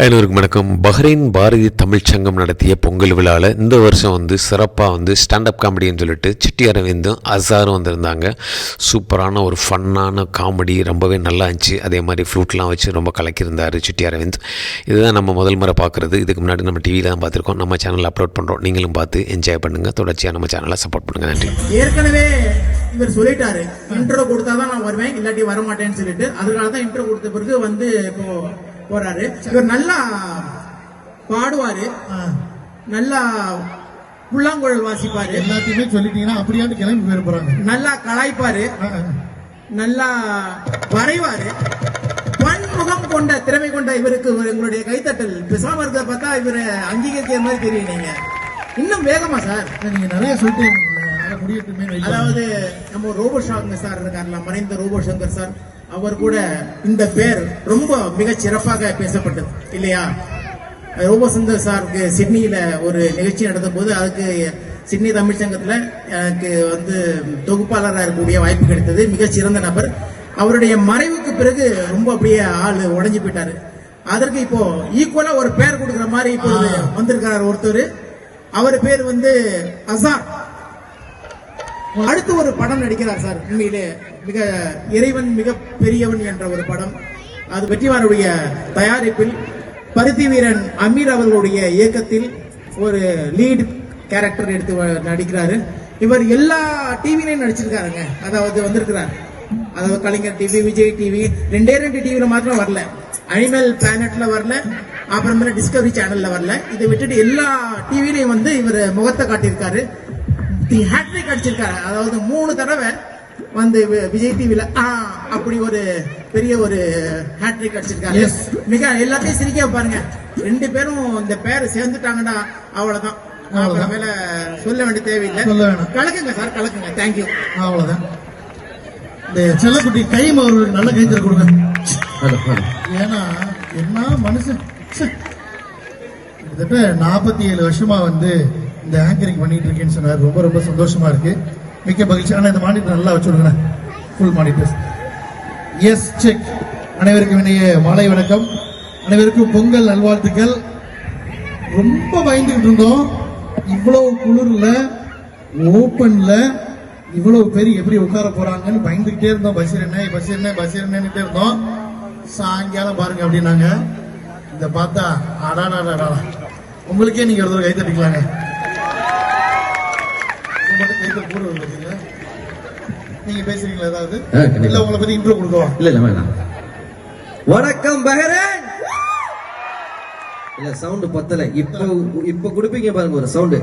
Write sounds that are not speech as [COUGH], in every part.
அனைவருக்கும் வணக்கம். பஹ்ரைன் பாரதி தமிழ் சங்கம் நடத்திய பொங்கல் விழாவில் இந்த வருஷம் வந்து சிறப்பாக வந்து ஸ்டாண்டப் காமெடின்னு சொல்லிட்டு சிட்டி அரவிந்தும் அசாரும் வந்திருந்தாங்க. சூப்பரான ஒரு ஃபன்னான காமெடி ரொம்பவே நல்லா இருந்துச்சு. அதே மாதிரி ஃப்ளூட்லாம் வச்சு ரொம்ப கலக்கியிருந்தார் சிட்டி அரவிந்த். இதுதான் நம்ம முதல் முறை பார்க்குறது. இதுக்கு முன்னாடி நம்ம டிவியில் தான் பார்த்துருக்கோம். நம்ம சேனலில் அப்லோட் பண்ணுறோம் நீங்களும் பார்த்து என்ஜாய் பண்ணுங்கள் தொடர்ச்சியாக நம்ம சேனலை சப்போர்ட் பண்ணுங்கள் நன்றி. ஏற்கனவே இவர் சொல்லிட்டாரு. இன்ட்ரோ கொடுத்தாதான் நான் வருவேன். இல்லாட்டி வரமாட்டேன்னு சொல்லிட்டு. அதனால தான் இன்ட்ரோ கொடுத்த பிறகு வந்து இப்போ போறாரு. இவர் நல்லா பாடுவாரு. நல்லா புல்லாங்குழல் வாசிப்பாரு. எல்லாத்தையுமே சொல்லிட்டீங்கன்னா அப்படியாவது கிளம்பி போயிட போறாங்க நல்லா கலாய்ப்பாரு. நல்லா வரைவாரு. பன்முகம் கொண்ட திறமை கொண்ட இவருக்கு எங்களுடைய கைத்தட்டல். பேசாம பார்த்தா இவரை அங்கீகரிக்கிற மாதிரி தெரியும் நீங்க. இன்னும் வேகமா சார். நீங்க நிறைய முடியட்டுமே அதாவது நம்ம ரோபோ சங்கர் சார் இருக்கார்ல மறைந்த ரோபோ சங்கர் சார். அவர் கூட இந்த பேர் ரொம்ப மிக சிறப்பாக பேசப்பட்டது இல்லையா? ரோபோ சங்கர் சாருக்கு சிட்னியில ஒரு நிகழ்ச்சி நடந்த போது அதுக்கு சிட்னி தமிழ் சங்கத்துல எனக்கு வந்து தொகுப்பாளராக இருக்கக்கூடிய வாய்ப்பு கிடைத்தது மிக சிறந்த நபர். அவருடைய மறைவுக்கு பிறகு ரொம்ப அப்படியே ஆள் உடைஞ்சு போயிட்டாரு. அதற்கு இப்போ ஈக்குவலா ஒரு பேர் கொடுக்குற மாதிரி இப்போ வந்திருக்கிறார் ஒருத்தர். அவர் பேர் வந்து அசார். அடுத்து ஒரு படம் நடிக்கிறார் சார். உண்மையிலே மிக இறைவன் மிக பெரியவன் என்ற ஒரு படம். அது வெற்றிமாருடைய தயாரிப்பில் பருத்தி வீரன் அமீர் அவர்களுடைய இயக்கத்தில் ஒரு லீட் கேரக்டர் எடுத்து வ- நடிக்கிறாரு. இவர் எல்லா டிவிலையும் நடிச்சிருக்காருங்க. அதாவது வந்திருக்கிறார். அதாவது கலைஞர் டிவி விஜய் டிவி ரெண்டே ரெண்டு டிவியில மாத்திரம் வரல. அனிமல் பிளானட்ல வரல. அப்புறமேல டிஸ்கவரி சேனல்ல வரல. இதை விட்டுட்டு எல்லா டிவிலையும் வந்து இவர் முகத்தை காட்டியிருக்காரு. ஹேட்ரிக் அடிச்சிருக்காரு அதாவது மூணு தடவை வந்து வி- விஜய் டிவில ஆ அப்படி ஒரு பெரிய ஒரு ஹேட்ரிக் அடிச்சிருக்காரு. Yes. மிக எல்லாத்தையும் சிரிக்க பாருங்க ரெண்டு பேரும் இந்த பேர் சேர்ந்துட்டாங்கடா அவ்வளவுதான். அப்புறமேல சொல்ல வேண்டிய தேவையில்லை. சொல்ல வேணாம். கலக்குங்க சார் கலக்குங்க. தேங்க்யூ அவ்வளவுதான். இந்த செல்லக்குட்டி கைம் அவர்களுக்கு நல்ல கைத்தல் கொடுங்க. ஏன்னா என்ன மனுஷன். கிட்டத்தட்ட நாற்பத்தி ஏழு வருஷமா வந்து இந்த ஆங்கரிங் பண்ணிட்டு இருக்கேன்னு சொன்னார். ரொம்ப ரொம்ப சந்தோஷமா இருக்கு. மிக்க மகிழ்ச்சி. இந்த மானிட்டர் நல்லா வச்சுருங்க ஃபுல் மானிட்டர் எஸ் செக் அனைவருக்கும் இணைய மாலை வணக்கம். அனைவருக்கும் பொங்கல் நல்வாழ்த்துக்கள். ரொம்ப பயந்துகிட்டு இருந்தோம். இவ்வளவு குளிர்ல ஓப்பன்ல இவ்வளவு பேர் எப்படி உட்கார போறாங்கன்னு பயந்துகிட்டே இருந்தோம். பஸ் என்ன பஸ் என்ன பஸ் என்னன்னுட்டே இருந்தோம். சாயங்காலம் பாருங்க அப்படின்னாங்க. இதை பார்த்தா அடாடாடாடா. உங்களுக்கே நீங்க ஒரு கை தட்டிக்கலாங்க. மட்டும் கூட? நீங்க பேசுறீங்களா ஏதாவது. இல்ல உங்களை பத்தி இன்ட்ரோ கொடுக்கவா? இல்ல இல்ல வேணாம். வணக்கம் பஹரன் இல்ல சவுண்ட் பத்தல. இப்ப இப்ப குடுப்பீங்க பாருங்க ஒரு சவுண்ட்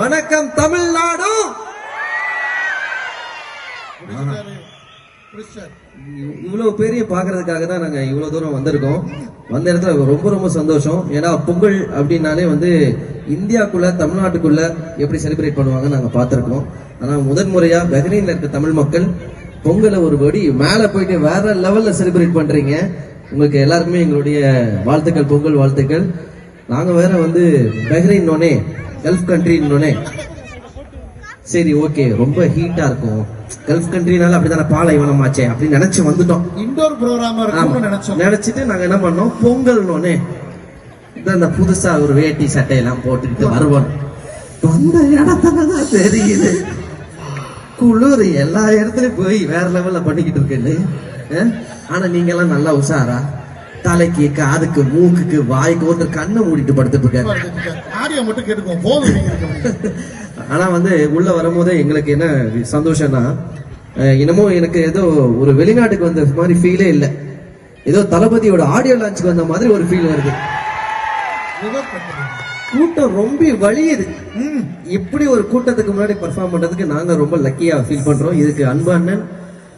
வணக்கம் தமிழ்நாடு! இவ்வளவு பெரிய பாக்குறதுக்காக தான் நாங்க இவ்வளவு தூரம் வந்திருக்கோம். வந்த இடத்துல ரொம்ப ரொம்ப சந்தோஷம். ஏன்னா பொங்கல் அப்படின்னாலே வந்து இந்தியாக்குள்ள தமிழ்நாட்டுக்குள்ள எப்படி செலிப்ரேட் பண்ணுவாங்க நாங்க பார்த்துருக்கோம். ஆனா முதன் முறையாக பஹ்ரைன்ல இருக்க தமிழ் மக்கள் பொங்கலை ஒரு படி மேல போயிட்டு வேற லெவல்ல செலிப்ரேட் பண்றீங்க. உங்களுக்கு எல்லாருக்குமே எங்களுடைய வாழ்த்துக்கள் பொங்கல் வாழ்த்துக்கள். நாங்க வேற வந்து பஹ்ரைன்னோனே கல்ஃப் கண்ட்ரின்னொன்னே சரி ஓகே ரொம்ப ஹீட்டா இருக்கும். கல்ஃப் கண்ட்ரினால அப்படிதானே பாலைவனம் ஆச்சே அப்படின்னு நினைச்சு வந்துட்டோம். இன்டோர் ப்ரோக்ராமா. இருக்கும்னு நினைச்சோம். நினைச்சிட்டு நாங்க என்ன பண்ணோம்? பொங்கல்னோனே இந்த புதுசா ஒரு வேட்டி சட்டையெல்லாம் போட்டுக்கிட்டு வருவோம். வந்த இடத்துல தான் தெரியுது. குளிர் எல்லா இடத்துலயும் போய் வேற லெவல்ல பண்ணிக்கிட்டு இருக்குன்னு? ஆனா நீங்க எல்லாம் நல்லா உஷாரா? தலைக்கு காதுக்கு மூக்குக்கு வாய்க்கு ஒருத்தர் கண்ணை மூடிட்டு படுத்துட்டு இருக்காரு. ஆடியோ மட்டும் கேட்டுக்குவோம். போதும். [LAUGHS] நீங்க இருக்கிறது. ஆனா வந்து உள்ள வரும்போதே எங்களுக்கு என்ன சந்தோஷம்னா என்னமோ எனக்கு ஏதோ ஒரு வெளிநாட்டுக்கு வந்த மாதிரி ஃபீலே இல்ல. ஏதோ தளபதியோட ஆடியோ லான்ச்சுக்கு வந்த மாதிரி ஒரு ஃபீல் வருது. கூட்டம் ரொம்ப வலியுது. இப்படி ஒரு கூட்டத்துக்கு முன்னாடி பெர்ஃபார்ம் பண்றதுக்கு நாங்க ரொம்ப லக்கியா ஃபீல் பண்றோம். இதுக்கு அன்பு அண்ணன்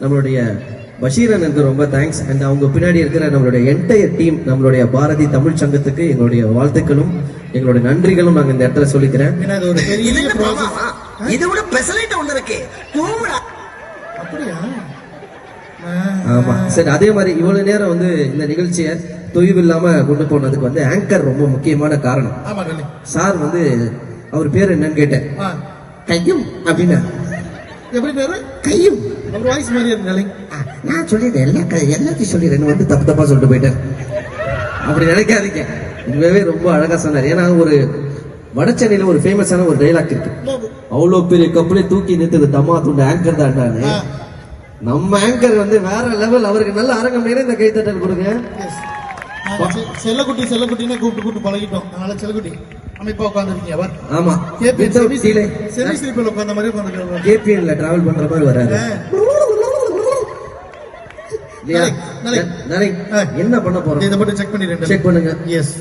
நம்மளுடைய பஷீர் அண்ணனுக்கு ரொம்ப தேங்க்ஸ் அண்ட் அவங்க பின்னாடி இருக்கிற நம்மளுடைய என்டையர் டீம் நம்மளுடைய பாரதி தமிழ் சங்கத்துக்கு எங்களுடைய வாழ்த்துக்களும். எங்களுடைய நன்றிகளும் நாங்க இந்த இடத்துல சொல்லிக்கிறேன். இது ஒரு பெரிய ப்ராசஸ் இதை விட பெசலைட் ஒண்ணு இருக்கு. அப்படியா? ஆமா. சரி அதே மாதிரி இவ்வளவு நேரம் வந்து இந்த நிகழ்ச்சியை தொய்வு இல்லாம கொண்டு போனதுக்கு வந்து ஆங்கர் ரொம்ப முக்கியமான காரணம். சார் வந்து அவர் பேர் என்னன்னு கேட்டேன். கையும் அப்படின்னு. எப்படி பேரு? கையும். அவர் வாய்ஸ் மாதிரி டெல்லி நான் சொல்லிடுறேன் எல்லா க- எல்லாத்தையும் சொல்லிடுறேன். வந்து தப்பு தப்பா சொல்லிட்டு போயிட்டேன். அப்படி நினைக்காதீங்க. உண்மையாவே ரொம்ப அழகா சொன்னார். ஏன்னா ஒரு வட சென்னையில ஒரு ஃபேமஸான ஒரு டைலாக் இருக்கு. அவ்வளோ பெரிய கப்பலே தூக்கி நிறுத்தது தம்மா துண்டு ஆங்கர் தாண்டான்னு நம்ம ஆங்கர் வந்து வேற லெவல் அவருக்கு நல்ல அரங்கம் நேரம் இந்த கைத்தட்டல் கொடுங்க. செல்லக்குட்டி செல்லக்குட்டின்னு கூப்பிட்டு கூப்பிட்டு பழகிட்டோம். அதனால செல்லக்குட்டி அமைப்பா உட்காந்துருக்கீங்க அவர் ஆமா. KPN delay. செமி ஸ்லீப்பர் உட்காந்த மாதிரி உட்காந்துருக்காரு கேபிஎன்ல டிராவல் பண்ற மாதிரி வராது இல்லையா? என்ன பண்ண போறோம்? இதை மட்டும் செக் பண்ணிடுறேன் செக் பண்ணுங்க. எஸ்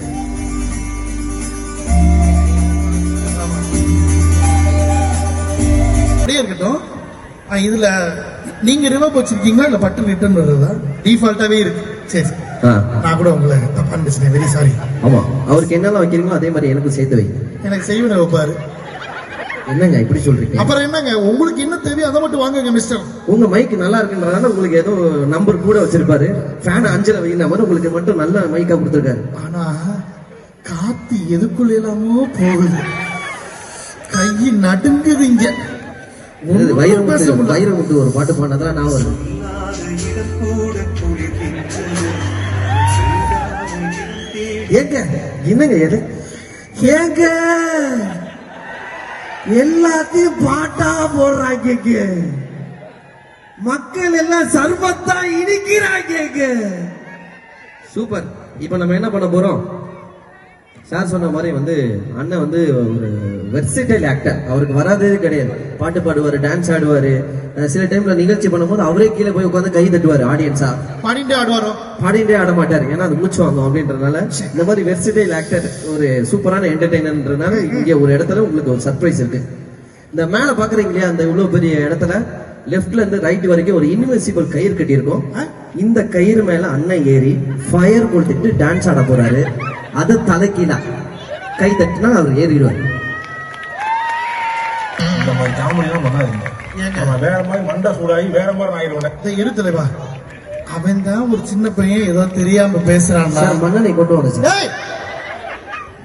அப்படியே இருக்கட்டும். ஆ, இதுல நீங்க ரிவர்ப் வச்சிருக்கீங்களா? இல்ல பட்டன் ரிட்டர்ன் வருதா டிஃபால்ட்டாவே இருக்கு. சரி நான் கூட உங்களை தப்பா பேசுறேன் வெரி சாரி ஆமா. அவருக்கு என்னெல்லாம் வைக்கிறீங்களோ அதே மாதிரி எனக்கும் சேர்த்து வை எனக்கு செய்வன வைப்பாரு. என்னங்க இப்படி சொல்றீங்க? அப்புறம் என்னங்க? உங்களுக்கு என்ன தேவையோ அதை மட்டும் வாங்குங்க மிஸ்டர் உங்க மைக் நல்லா இருக்குன்றதால உங்களுக்கு ஏதோ நம்பர் கூட வச்சிருப்பாரு. ஃபேன் அஞ்சல வைக்கிற மாதிரி உங்களுக்கு மட்டும் நல்ல மைக்கா கொடுத்துருக்காரு. ஆனா காத்து எதுக்குள்ள எல்லாமோ போகுது. கை நடுங்குது இங்க. வைரமுத்து முடியல. வைரமுத்து ஒரு பாட்டு பாடினதெல்லாம் நான் வருது ஏங்க என்னங்க எது ஏங்க எல்லாத்தையும் பாட்டா போடுறாங்க மக்கள் எல்லாம் சர்வத்தா இனிக்கிறாங்க சூப்பர். இப்போ நம்ம என்ன பண்ண போறோம்? சார் சொன்ன மாதிரி வந்து அண்ணன் வந்து ஒரு வெர்சிடைல் ஆக்டர் அவருக்கு வராதது கிடையாது. பாட்டு பாடுவாரு டான்ஸ் ஆடுவாரு. சில டைம்ல நிகழ்ச்சி பண்ணும்போது அவரே கீழே போய் உட்காந்து கை தட்டுவாரு ஆடியன்ஸா பாடிட்டே ஆடுவாரோ? பாடிட்டே ஆட மாட்டாரு. ஏன்னா அது மூச்சு வாங்கும் அப்படின்றதுனால இந்த மாதிரி வெர்சிடைல் ஆக்டர் ஒரு சூப்பரான என்டர்டைனர்ன்றதுனால இங்க ஒரு இடத்துல உங்களுக்கு ஒரு சர்ப்ரைஸ் இருக்கு. இந்த மேல பாக்குறீங்க இல்லையா அந்த இவ்வளவு பெரிய இடத்துல லெஃப்ட்ல இருந்து ரைட் வரைக்கும் ஒரு இன்விசிபிள் கயிறு கட்டியிருக்கும். இந்த கயிறு மேல அண்ணன் ஏறி ஃபயர் கொடுத்துட்டு டான்ஸ் ஆட போறாரு. அது தலைக்கீழா கை தட்டினா அவர் ஏறிடுவார். இந்த மாதிரி காமெடிலாம் பண்ணாதீங்க வேற மாதிரி மண்டை சூடாகி வேற மாதிரி ஆயிடுவேன் இதை இரு தலைவா அவன் தான் ஒரு சின்ன பையன் ஏதோ தெரியாம பேசுறான்டா. மன்னனை கொண்டு டேய்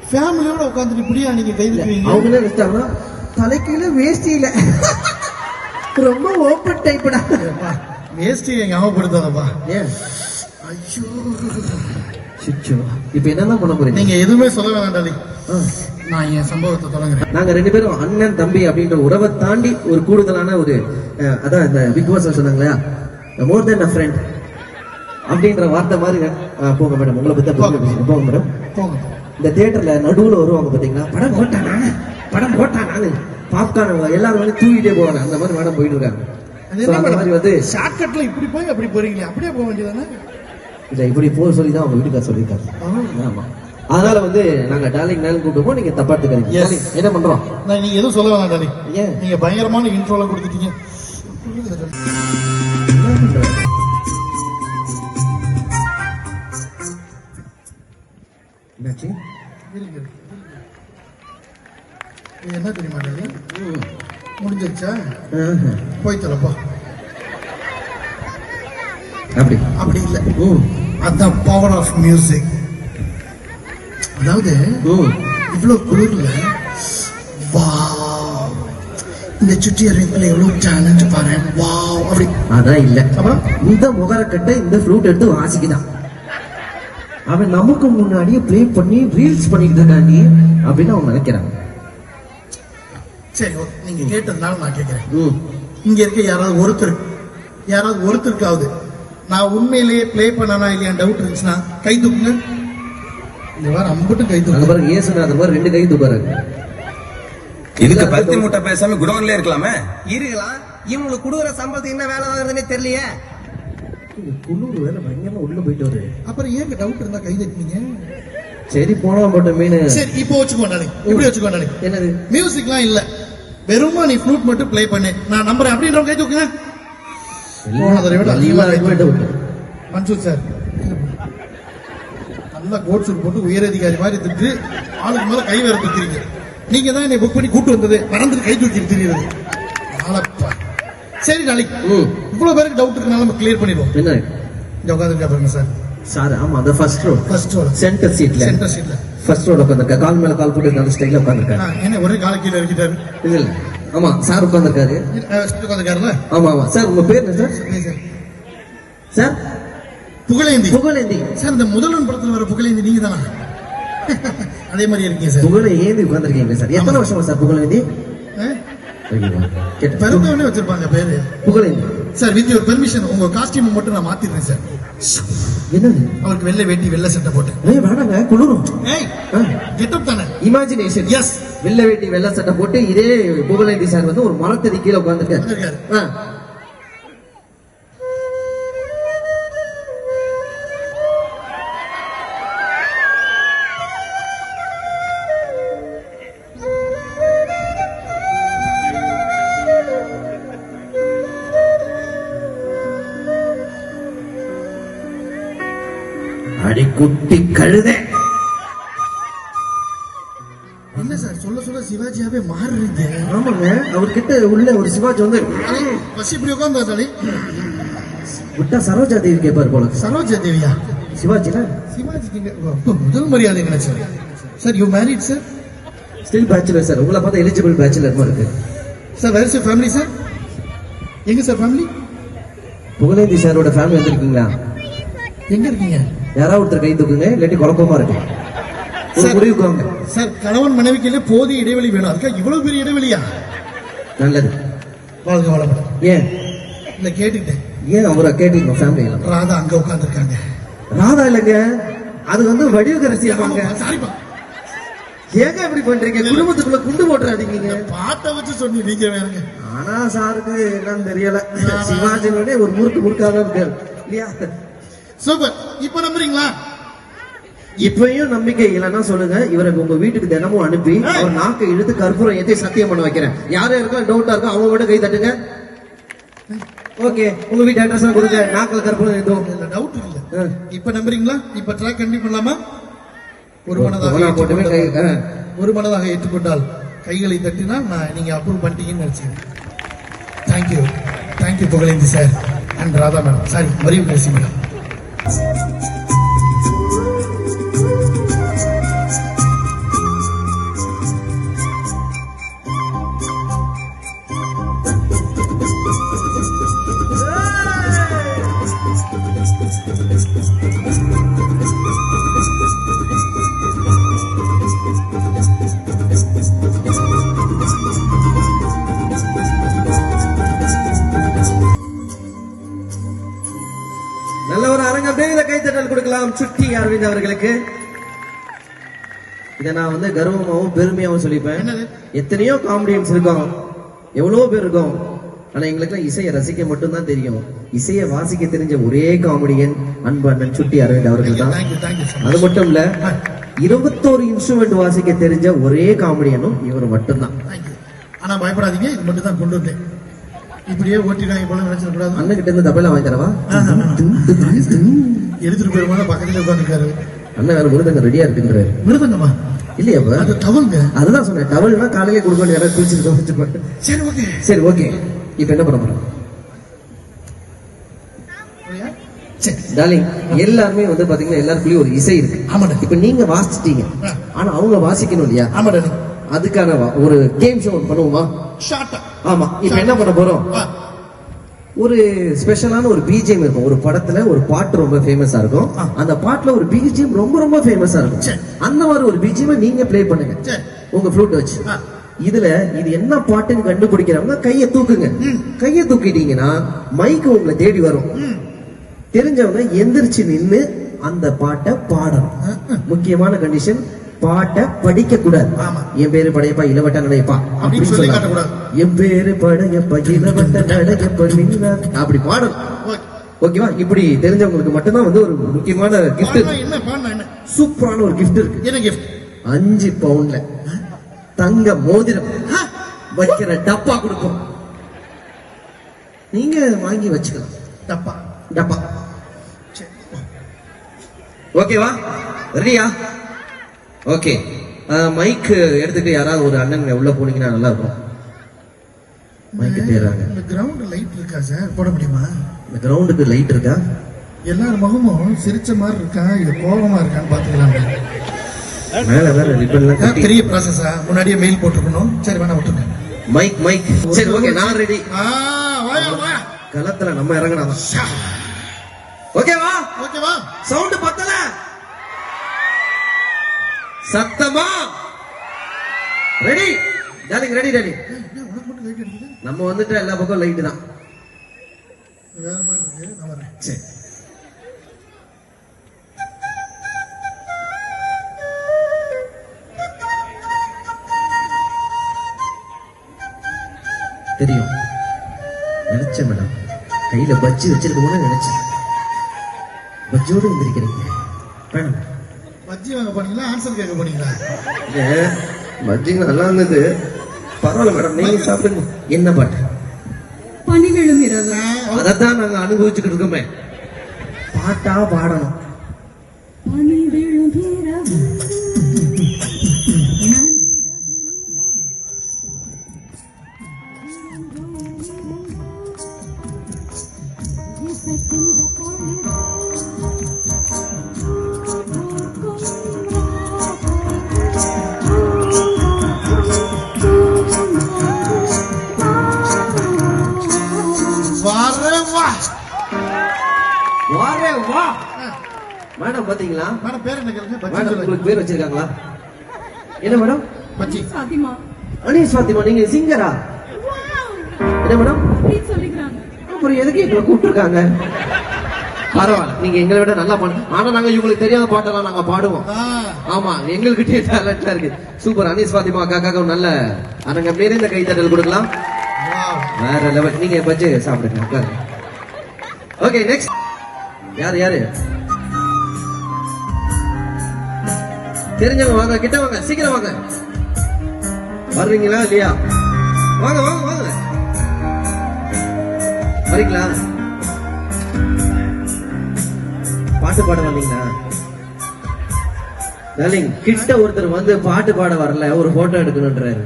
ஃபேமிலியோட உட்காந்துட்டு இப்படியா நீங்க கை தட்டுவீங்க? அவங்க என்ன நினைச்சிட்டாங்கன்னா தலைக்கீழ வேஷ்டியில ரொம்ப ஓப்பன் டைப்டா வேஸ்டியை ஞாபகப்படுத்தாதப்பா. ஐயோ. இப்போ என்னதான் பண்ண போறீங்க? நீங்க எதுவுமே சொல்ல ஆ. நான் என் சம்பவத்தை தொடங்குறேன். நாங்க ரெண்டு பேரும் அண்ணன் தம்பி அப்படின்ற உறவை தாண்டி ஒரு கூடுதலான ஒரு அதான் இந்த பிக் பாஸ் சொன்னாங்க இல்லையா மோர் தென் அ ஃப்ரெண்ட் அப்படின்ற வார்த்தை மாதிரி போங்க மேடம் உங்களை பத்தி. போங்க. மேடம் இந்த தியேட்டர்ல நடுவுல வருவாங்க பாத்தீங்களா? படம் போட்டானா? படம் போட்டானான்னு. பாப்கார்ன் எல்லாரும் வந்து தூக்கிட்டே போவாங்க. அந்த மாதிரி மேடம் போயிட்டு இருக்காங்க. அந்த மாதிரி வந்து ஷார்ட்கட்ல இப்படி போய் அப்படி போறீங்களே. அப்படியே போக வேண்டியதானே இல்ல இப்படி போக சொல்லி தான் அவங்க வீட்டுக்கார சொல்லியிருக்காரு. ஆமா. அதனால வந்து நாங்க டார்லிங் நாள் கூப்பிடுவோம் நீங்க தப்பா எடுத்துக்கிறீங்க. டார்லிங், என்ன பண்றோம்? நீங்க எதுவும் சொல்ல வேணாம் டாலி ஏன்? நீங்க பயங்கரமான இன்ட்ரோல கொடுத்துட்டீங்க. இது என்ன தெரியுமா முடிஞ்சிருச்சா. போய் தரப்பா. அப்படி. அப்படி இல்லை. ம் அதான் பவர் ஆஃப் மியூசிக் அதாவது ம் இவ்வளவு குளிர்ல வாவ். இந்த சுற்றி அறிவிப்பில் எவ்வளவு டேலண்ட் பாரு. வாவ். அப்படி. அதான் இல்ல. அப்புறம்? இந்த முகரக்கட்டை இந்த ஃப்ளூட் எடுத்து வாசிக்குதான் அவன் நமக்கு முன்னாடியே ப்ளே பண்ணி ரீல்ஸ் பண்ணிட்டு இருக்காங்க அப்படின்னு அவன் நினைக்கிறான். சரி. நீங்க கேட்டதுனால நான் கேட்கிறேன். இங்க இருக்க யாராவது ஒருத்தர் யாராவது ஒருத்தருக்காவது நான் உண்மையிலேயே ப்ளே பண்ணனா இல்லையா டவுட் இருந்துச்சுன்னா கை தூக்குங்க. இந்த வாரம் அம்புட்டும் கை தூக்குங்க பாருங்க இயேசுநாதர் மாதிரி ரெண்டு கை தூக்குறாரு இதுக்கு பருத்தி மூட்டை பேசாம குடோன்ல இருக்கலாமே. இருக்கலாம் இவங்களுக்கு கொடுக்குற சம்பளத்துக்கு என்ன வேலை வாங்குறதுன்னே தெரியலையே. குளிர் வேற பயங்கரமா உள்ள போயிட்டு வருது. அப்புறம் ஏங்க டவுட் இருந்தா கை தட்டினீங்க? சரி போனா போட்ட மீன். சரி இப்போ வச்சுக்கோ நானே. இப்படி வச்சுக்கோ நானே. என்னது? மியூசிக்லாம் இல்ல. வெறுமா நீ ஃப்ளூட் மட்டும் ப்ளே பண்ணு. நான் நம்புறேன். அப்படின்றவங்க கை தூக்குங்க. போனதை விட அதிகமா கை எல்லாருக்குமே தூக்கு. doubt. மன்சூர் சார். நல்லா கோட் சூட் போட்டு உயரதிகாரி மாதிரி திட்டு ஆளுக்கு மேல கை வேற தூக்கிறீங்க நீங்க தான் என்னை புக் பண்ணி கூட்டு வந்தது. மறந்துட்டு கை தூக்கி தெரியுது சரி நாளைக்கு. இவ்வளவு பேருக்கு டவுட் இருக்கனால நம்ம கிளியர் பண்ணிடுவோம். என்ன? இங்க உட்காந்துருக்கா பாருங்க சார். சார் ஆமா அந்த ஃபர்ஸ்ட் ரோ ஃபர்ஸ்ட் ரோல சென்டர் சீட்ல சென்டர் சீட்ல ஃபர்ஸ்ட் ரோல உட்காந்துருக்க கால் மேல கால் போட்டு நல்ல ஸ்டைல உட்காந்துருக்காரு என்ன ஒரே கால கீழே இருக்கிட்டாரு இல்ல. ஆமா சார் உட்காந்துருக்காரு உட்காந்துருக்காருல்ல ஆமா ஆமா. சார் உங்க பேர் என்ன sir? Sir. Pugazhendhi. Pugazhendhi. Sir இந்த முதல்வன் படத்துல வர புகழேந்தி நீங்க தானா [LAUGHS] அதே மாதிரி இருக்கீங்க சார். புகழை ஏந்தி உட்கார்ந்துருக்கீங்க சார். எத்தனை வருஷமா சார் புகழேந்தி? பிறந்தவனே வச்சிருப்பாங்க பேரு. Pugazhendhi. Sir with your permission உங்க காஸ்டியூம் மட்டும் நான் மாத்திடுறேன் சார் என்னது? அவருக்கு வெள்ளை வேட்டி வெள்ளை சட்டை போட்டு ஏய் வேணாங்க குளிரும். ஏய் கெட்டப் தானே? Imagination Yes. வெள்ளை வேட்டி வெள்ளை சட்டை போட்டு இதே புகழேந்தி சார் வந்து ஒரு மரத்தடி கீழே உட்கார்ந்துருக்காரு. குட்டி கழுதை. என்ன சார் சொல்ல சொல்ல சிவாஜியாவே மாறுறீங்க? ஆமாங்க. அவர்கிட்ட உள்ள ஒரு சிவாஜி வந்து பஸ் இப்படி உட்காந்து விட்டா சரோஜா தேவி கேட்பாரு போல. சரோஜா தேவியா? சிவாஜில சிவாஜி முதல் மரியாதை நினைச்சேன் sir? You married sir still bachelor sir உங்களை பார்த்தா எலிஜிபிள் பேச்சுலர் மாதிரி இருக்கு. Sir where sir family sir எங்க சார் ஃபேமிலி புகழேந்தி சாரோட ஃபேமிலி வந்திருக்கீங்களா? எங்க இருக்கீங்க? யாராவது ஒருத்தர் கை தூக்குங்க இல்லாட்டி குழப்பமா இருக்கு. ஒரு சார். கணவன் மனைவிக்கு போதிய இடைவெளி வேணும். அதுக்கா இவ்வளவு பெரிய இடைவெளியா? நல்லது. வாழ்க வளமுடன். ஏன்? இல்ல கேட்டுக்கிட்டேன். ஏன் அவரை கேட்டீங்க ஃபேமிலி ராதா அங்க உட்காந்துருக்காங்க ராதா இல்லைங்க. அது வந்து வடிவகரசி இருப்பாங்க சாரிப்பா. ஏங்க இப்படி பண்றீங்க? குடும்பத்துக்குள்ள குண்டு போட்டுறாதீங்க பாட்டை வச்சு சொன்னி நீங்க வேறுங்க ஆனா சாருக்கு என்னன்னு தெரியல. சிவாஜியோட ஒரு முறுக்கு முறுக்காதான் இருக்காரு இல்லையா? சூப்பர். இப்ப நம்புறீங்களா? இப்பயும் நம்பிக்கை இல்லைன்னா சொல்லுங்க. இவரை உங்க வீட்டுக்கு தினமும் அனுப்பி அவர் நாக்கை இழுத்து கற்பூரம் ஏத்தி சத்தியம் பண்ண வைக்கிறேன். யாரும் இருக்கா டவுட்டா இருக்கா அவங்க மட்டும் கை தட்டுங்க. ஓகே. உங்க வீட்டு அட்ரஸ் கொடுங்க. நாக்கில் கற்பூரம் ஏதோ இல்ல டவுட் இல்ல. இப்ப நம்புறீங்களா? இப்ப ட்ராக் கண்டிப்பா பண்ணலாமா? ஒரு மனதாக. ஒரு மனதாக ஏற்றுக்கொண்டால் கைகளை தட்டினால் நான் நீங்க அப்ரூவ் பண்ணிட்டீங்கன்னு நினைச்சேன். Thank you thank you Pugazhendhi sir. And Radha madam. Sorry Mariam madam. நல்ல அரவிந்த் அவர்களுக்கு இதை நான் வந்து கர்வமாவும் பெருமையாவும் சொல்லிப்பேன்? எத்தனையோ காமெடியன்ஸ் இருக்கோம். எவ்வளவோ பேர் இருக்கோம். ஆனா எங்களுக்குலாம் இசையை ரசிக்க மட்டும்தான் தெரியும். இசையை வாசிக்க தெரிஞ்ச ஒரே காமெடியன் அன்பு அண்ணன் சுட்டி அரவிந்த் அவர்கள் தான். அது மட்டும் இல்ல இருபத்தோரு இன்ஸ்ட்ருமெண்ட் வாசிக்க தெரிஞ்ச ஒரே காமெடியனும் இவர் மட்டும்தான். ஆனா பயப்படாதீங்க இது மட்டும் தான் கொண்டு வந்தேன். இப்படியே ஓட்டிடாங்க போல நினைச்சிடக்கூடாது. அண்ணன் கிட்ட இருந்து தபையில வாங்கி தரவா? எடுத்துட்டு போயிருமா பக்கத்துல உட்காந்துருக்காரு அண்ணன் வேற முருதங்க ரெடியா இருக்குன்றாரு விருதுங்கம்மா இல்லையா? அது தவங்க அதுதான் சொன்னேன். டவல்னா காலையிலே கொடுக்க வேண்டிய யாராவது குளிச்சுட்டு வச்சுப்பாரு சரி ஓகே. சரி ஓகே. இப்போ என்ன பண்ண போறோம்? டார்லிங் எல்லாருமே வந்து பாத்தீங்கன்னா எல்லாருக்குள்ளயும் ஒரு இசை இருக்கு. ஆமாடா. இப்ப நீங்க வாசிச்சிட்டீங்க. ஆனா அவங்க வாசிக்கணும் இல்லையா? ஆமா டானி அதுக்கான ஒரு கேம் ஷோ பண்ணுவோமா? ஷார்ட்டா ஆமா. இப்ப என்ன பண்ண போறோம்? ஒரு ஸ்பெஷலான ஒரு பிஜிஎம் இருக்கும். ஒரு படத்துல ஒரு பாட்டு ரொம்ப ஃபேமஸா இருக்கும். அந்த பாட்டுல ஒரு பிஜிஎம் ரொம்ப ரொம்ப ஃபேமஸா இருக்கும். அந்த மாதிரி ஒரு பிஜிஎம் நீங்க ப்ளே பண்ணுங்க. உங்க ஃப்ளூட் வச்சு. இதுல இது என்ன பாட்டுன்னு கண்டுபிடிக்கிறவங்க கையை தூக்குங்க. கையை தூக்கிட்டீங்கன்னா மைக் உங்களை தேடி வரும். தெரிஞ்சவங்க எந்திரிச்சு நின்னு அந்த பாட்டை பாடணும். முக்கியமான கண்டிஷன் பாட்டை படிக்க கூடாது. என் பேரு படையப்பா இளவட்ட நடையப்பா. அப்படின்னு சொல்லி சொல்லலாம். என் பேரு படையப்பா இளவட்ட [LAUGHS] நடையப்பா அப்படி பாடணும். ஓகே. ஓகேவா? இப்படி தெரிஞ்சவங்களுக்கு மட்டும்தான் வந்து ஒரு முக்கியமான கிஃப்ட் சூப்பரான ஒரு கிஃப்ட் இருக்கு. அஞ்சு பவுன்ல தங்க மோதிரம் வைக்கிற டப்பா கொடுப்போம். நீங்க வாங்கி வச்சுக்கலாம். தப்பா டப்பா. ஓகேவா? ரெடியா ஓகே மைக் எடுத்துட்டு யாராவது ஒரு அண்ணன் உள்ள போனீங்கன்னா நல்லா இருக்கும். மைக் தேடுறாங்க இந்த கிரவுண்ட் லைட் இருக்கா சார் போட முடியுமா? இந்த கிரவுண்டுக்கு லைட் இருக்கா? எல்லார் முகமும் சிரிச்ச மாதிரி இருக்கா? இது கோபமா இருக்கான்னு பாத்துக்கலாம் மேல வேற ரிப்பன்லாம் கட்டி பெரிய ப்ராசஸா முன்னாடியே மெயில் போட்டுக்கணும் சரி வேணா விட்டுருங்க. மைக் மைக் சரி ஓகே நான் ரெடி ஆ வாயா வாயா. களத்துல நம்ம இறங்கினாதான் ஓகேவா ஓகேவா சவுண்ட் பத்தல? சத்தமா? ரெடி டார்லிங் ரெடி ரெடி நம்ம வந்துட்டு எல்லா பக்கம் லைட் தான். வேற மாதிரி இருக்கு நான் வரேன் சரி. தெரியும். நினைச்சேன் மேடம். கையில பஜ்ஜி வச்சிருக்கோம்னு நினைச்சேன். பஜ்ஜோடு வந்திருக்கிறீங்க. வேணும். பஜ்ஜி வாங்க போனீங்களா? ஆன்சர் கேட்க போனீங்களா? பஜ்ஜி நல்லா இருந்தது. பரவாயில்ல மேடம் நீங்க சாப்பிடுங்க. என்ன பாட்டு? பனி விழுகிறது அதைத்தான் நாங்க அனுபவிச்சுக்கிட்டு இருக்கோமே. பாட்டா பாடணும். பனி விழுகிறது பாத்திமா நீங்க சிங்கரா? என்ன மேடம்? அப்படின்னு சொல்லிக்கிறாங்க அப்புறம் எதுக்கு எங்களை கூப்பிட்டுருக்காங்க? பரவாயில்ல நீங்க எங்களை விட நல்லா பாடு. ஆனா நாங்க இவங்களுக்கு தெரியாத பாட்டெல்லாம் நாங்க பாடுவோம். ஆமா எங்கள்கிட்டயே டேலண்டா இருக்கு. சூப்பர் அனீஸ் பாத்திமா அக்காக்காக நல்ல அனங்க நிறைந்த கைத்தட்டல் கொடுக்கலாம். வேற லெவல் நீங்க பஜ்ஜி சாப்பிடுங்க ஓகே நெக்ஸ்ட் யாரு யாரு? தெரிஞ்சவங்க வாங்க கிட்ட வாங்க சீக்கிரம் வாங்க. வர்றீங்களா இல்லையா? வாங்க வாங்க வாங்க. வரீங்களா பாட்டு பாட வந்தீங்களா? டார்லிங் கிட்ட ஒருத்தர் வந்து பாட்டு பாட வரல ஒரு போட்டோ எடுக்கணும்ன்றாரு.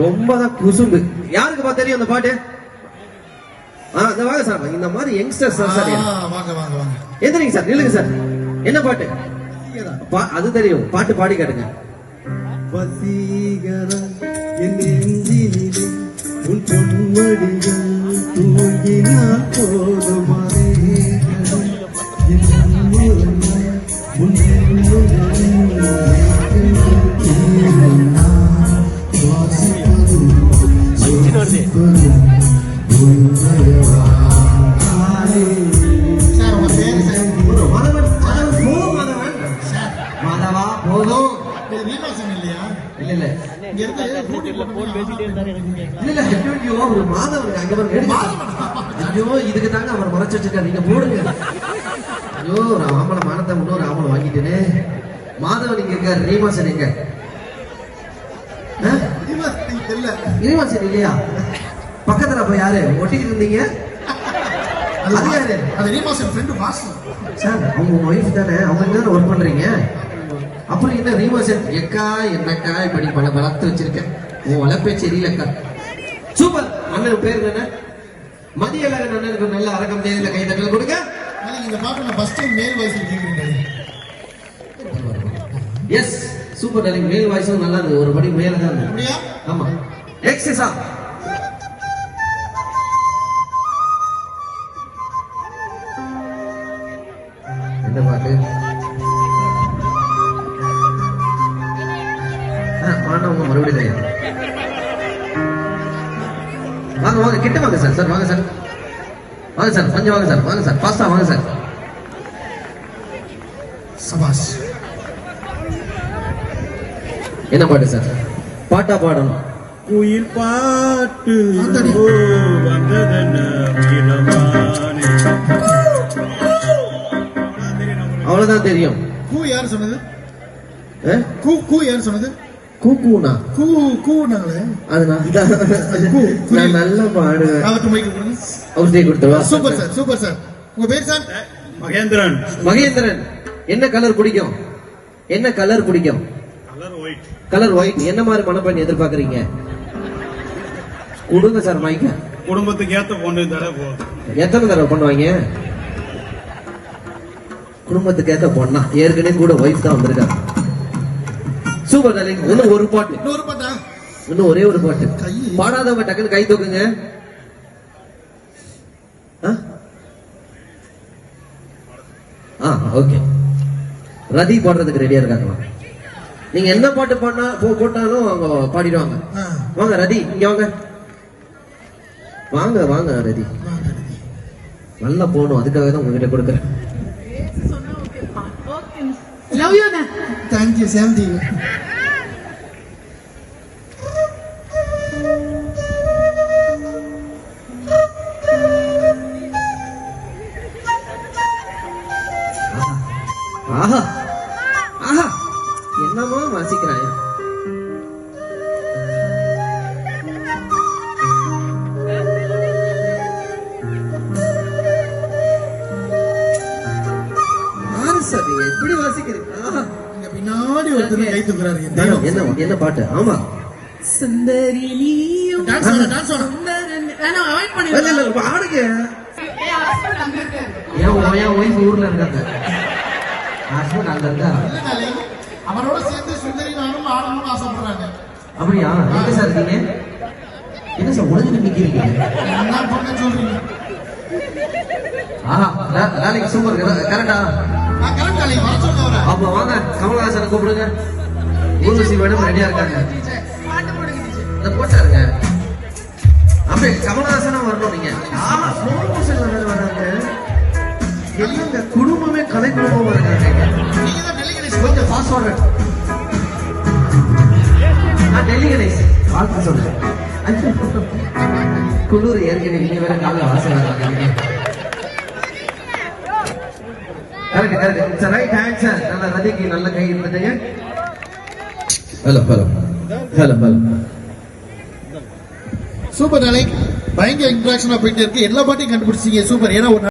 ரொம்ப தான் குசும்பு. யாருக்கு பா தெரியும் அந்த பாட்டு? ஆ வாங்க சார் இந்த மாதிரி யங்ஸ்டர்ஸ் தான் சார். வாங்க வாங்க வாங்க. எந்திரிங்க சார் நில்லுங்க சார். என்ன பாட்டு? அது தெரியும். பாட்டு பாடி காட்டுங்க. வசீகரம் என் நெஞ்சினிலே உன் பொன்மடிகள் தூங்கினால் போதுமா? ஒரு மாதவன் அங்க. ஐயோ இதுக்கு தாங்க அவர் மறைச்சு வச்சிருக்காரு நீங்க போடுங்க. ஐயோ ஒரு ஆம்பளை மானத்தை இன்னொரு ஆம்பளை வாங்கிட்டேனே. மாதவன் இங்க இருக்காரு ரீமாசன் எங்க? ரீமாசன் இல்லையா? பக்கத்துல அப்ப யாரு? ஒட்டிக்கிட்டு இருந்தீங்க? அது யாரு? அது ரீமாசன் ஃப்ரெண்டு வாசு. சார் அவங்க ஒய்ஃப் தானே அவங்க தானே ஒர்க் பண்றீங்க? அப்புறம் என்ன ரீமாசன் எக்கா என்னக்கா இப்படி பல வளர்த்து வச்சிருக்கேன் உன் வளர்ப்பே சரியில்லக்கா சூப்பர். அண்ணன் பேர் என்ன மதிய அழகன் அண்ணனுக்கு? நல்ல அரக்கம் தேதியில கை தட்டல கொடுங்க. இந்த பாட்டு நான் ஃபர்ஸ்ட் டைம் மேல் வாய்ஸ்ல கேக்குறேன் எஸ் சூப்பர் டார்லிங் மேல் வாய்ஸும் நல்லா இருந்தது. ஒரு படி மேல தான் ஆமா. நெக்ஸ்ட் சார் வாங்க சார். வாங்க சார் கொஞ்சம் வாங்க சார் வாங்க சார். ஃபாஸ்டா வாங்க சார். சபாஷ். என்ன பாட்டு சார்? பாட்டா பாடணும். குயில் பாட்டு. அவ்வளவுதான் தெரியும். கூ யார் சொன்னது? கூ கூ யார் சொன்னது? கூக்கூனா கூ கூனாங்களே அது நான் நல்லா பாடுவேன். கொடுங்க. அவர்கிட்ட கொடுத்துருவா சூப்பர் சார் சூப்பர் சார். உங்க பேர் சார்? மகேந்திரன். மகேந்திரன். என்ன கலர் பிடிக்கும்? என்ன கலர் பிடிக்கும்? Colour white. Colour white. என்ன மாதிரி மனப்பெண் எதிர்பார்க்கறீங்க? கொடுங்க சார் மைக்க குடும்பத்துக்கு ஏத்த பொண்ணு தர போதும் எத்தனை தடவை பண்ணுவாங்க குடும்பத்துக்கு ஏத்த பொண்ணா? ஏற்கனவே கூட ஒய்ஃப் தான் வந்திருக்காங்க. சூப்பர் டார்லிங் இன்னும் ஒரு பாட்டு. இன்னொரு பாட்டா? இன்னும் ஒரே ஒரு பாட்டு. பாடாதவங்க டக்குன்னு கை தூக்குங்க. ஆ? ஓகே. ரதி பாடுறதுக்கு ரெடியா இருக்காங்களா நீங்க என்ன பாட்டு பாடினா போட்டாலும் அவங்க பாடிடுவாங்க. வாங்க ரதி இங்க வாங்க. வாங்க வாங்க ரதி. நல்லா போகணும் அதுக்காக தான் உங்ககிட்ட கொடுக்குறேன். Love you. Thank you, same. கை தூக்குறாரு. என்ன என்ன பாட்டு? ஆமா. சுந்தரி நீயும் டான்ஸ் ஆடு, டான்ஸ் ஆடு. அவாய்ட் பண்ணி இல்ல, இல்ல, ஒ- என் ஒய்ஃப் ஊர்ல இருக்காங்க. ஹஸ்பண்ட் அங்க அவரோட சேர்ந்து சுந்தரி நானும் ஆடணும்னு ஆசைப்படுறாங்க. அப்படியா? எங்க சார் இருக்கீங்க? என்ன சார் உடஞ்சு நிக்கிறீங்க? என்ன பண்ண சொல்றீங்க. ஆஹா வே- வேலைக்கு சூப்பர் கரெக்டா? அப்ப வாங்க கமலஹாசனை கூப்பிடுங்க. ஊர்வசி மேடம் ரெடியா இருக்காங்க. இந்த போட்டாருங்க. அப்படியே கமலஹாசனா வரணும் நீங்க. ஆஹா ஸ்லோ மோஷன்ல வேற வராங்க. என்னங்க குடும்பமே கலை குடும்பமா இருக்காங்க. கொஞ்சம் ஃபாஸ்ட் ஃபார்வர்ட் நான் டெல்லி கணேஷ். வாழ்த்து சொல்றேன். குளிர் ஏற்கனவே நீங்க வேற காலைல ஆசை வராங்க correct correct. It's right answer நல்ல ரதிக்கு நல்ல கை இருந்தது hello hello. Hello hello. Super நாளைக்கு பயங்கர இன்ட்ராக்ஷன் போயிட்டு இருக்கு. எல்லா பாட்டையும் கண்டுபிடிச்சீங்க சூப்பர் ஏன்னா